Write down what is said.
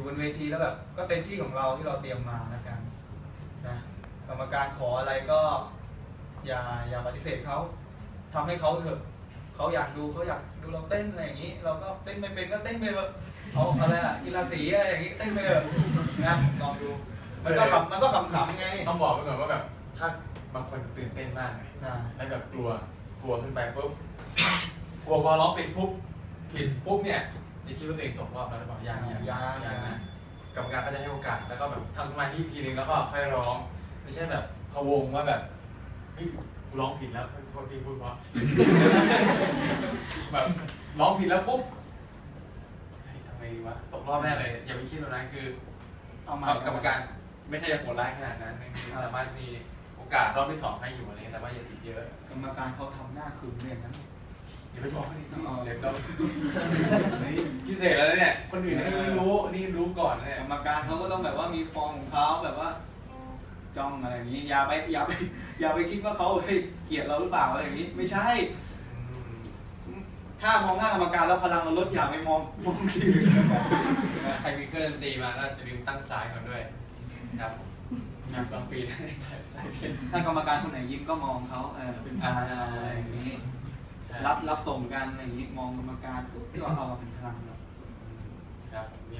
อยู่บนเวทีแล้วแบบก็เต็มที่ของเราที่เราเตรียมมาแล้วกันนะกรรมการขออะไรก็อย่าอย่าปฏิเสธเขาทำให้เขาเถอะเขาอยากดูเขาอยากดูเราเต้นอะไรอย่างนี้ เราก็เต้นไม่เป็นก็เต้นไปเถอะเอาอะไรอะกีฬาสีอะไรอย่างนี้เต้นไปเถอะนะลองดูมันก็ขำมันก็ขำๆไงต้องบอกไปก่อนว่าแบบถ้าบางคนตื่นเต้นมากไงนะแล้วแบบกลัวกลัวขึ้นไปปุ๊บกลัวพอร้องผิดปุ๊บผิดปุ๊บเนี่ย จะคิดว่าตัวเองตกรอบแล้วหรือเปล่ายังยังยังนะกรรมการก็จะให้โอกาสแล้วก็แบบทำสมาธิอีกทีนึงแล้วก็ค่อยร้อง ไม่ใช่แบบพะวงว่าแบบเฮ้ยกูร้องผิดแล้วโทษพี่พูดเพราะแบบร้องผิดแล้วปุ๊บเฮ้ยทำไงดีวะตกรอบแน่เลย อย่าไปคิดแบบนั้นคือเอามากรรมการไม่ใช่โหดร้ายขนาดนั้นคือสามารถมีโอกาสรอบที่สองให้อยู่อะไรเงี้ยแต่ว่าอย่าติดเยอะ กรรมการเขาทำหน้าขึงเนี่ยนะ อย่าไปบอกเขาดิอ๋อเดี๋ยวเราเฮ้ยพิเศษแล้วเนี่ย คนอื่นเนี่ยไม่รู้ นี่รู้ก่อนนะเนี่ยกรรมการเขาก็ต้องแบบว่ามีฟอร์มของเขาแบบว่า จ้องอะไรอย่างนี้ อย่าไปอย่าไปอย่าไปคิดว่าเขาเฮ้ยเกลียดเราหรือเปล่าอะไรอย่างนี้ ไม่ใช่อืมถ้ามองหน้ากรรมการแล้วพลังเราลดอย่าไปมองมองที่อื่นใครมีเครื่องดนตรีมาก็จะลืมตั้งสายก่อนด้วยครับนะบางปีได้ใส่ใส่เพลงถ้ากรรมการคนไหนยิ้มก็มองเขาเออเป็นพลังอะไรอย่างนี้ใช่รับรับ ส่งกันอะไรอย่างนี้มองกรรมการปุ๊บก็เอามาเป็นพลังเรา ครับมีอะ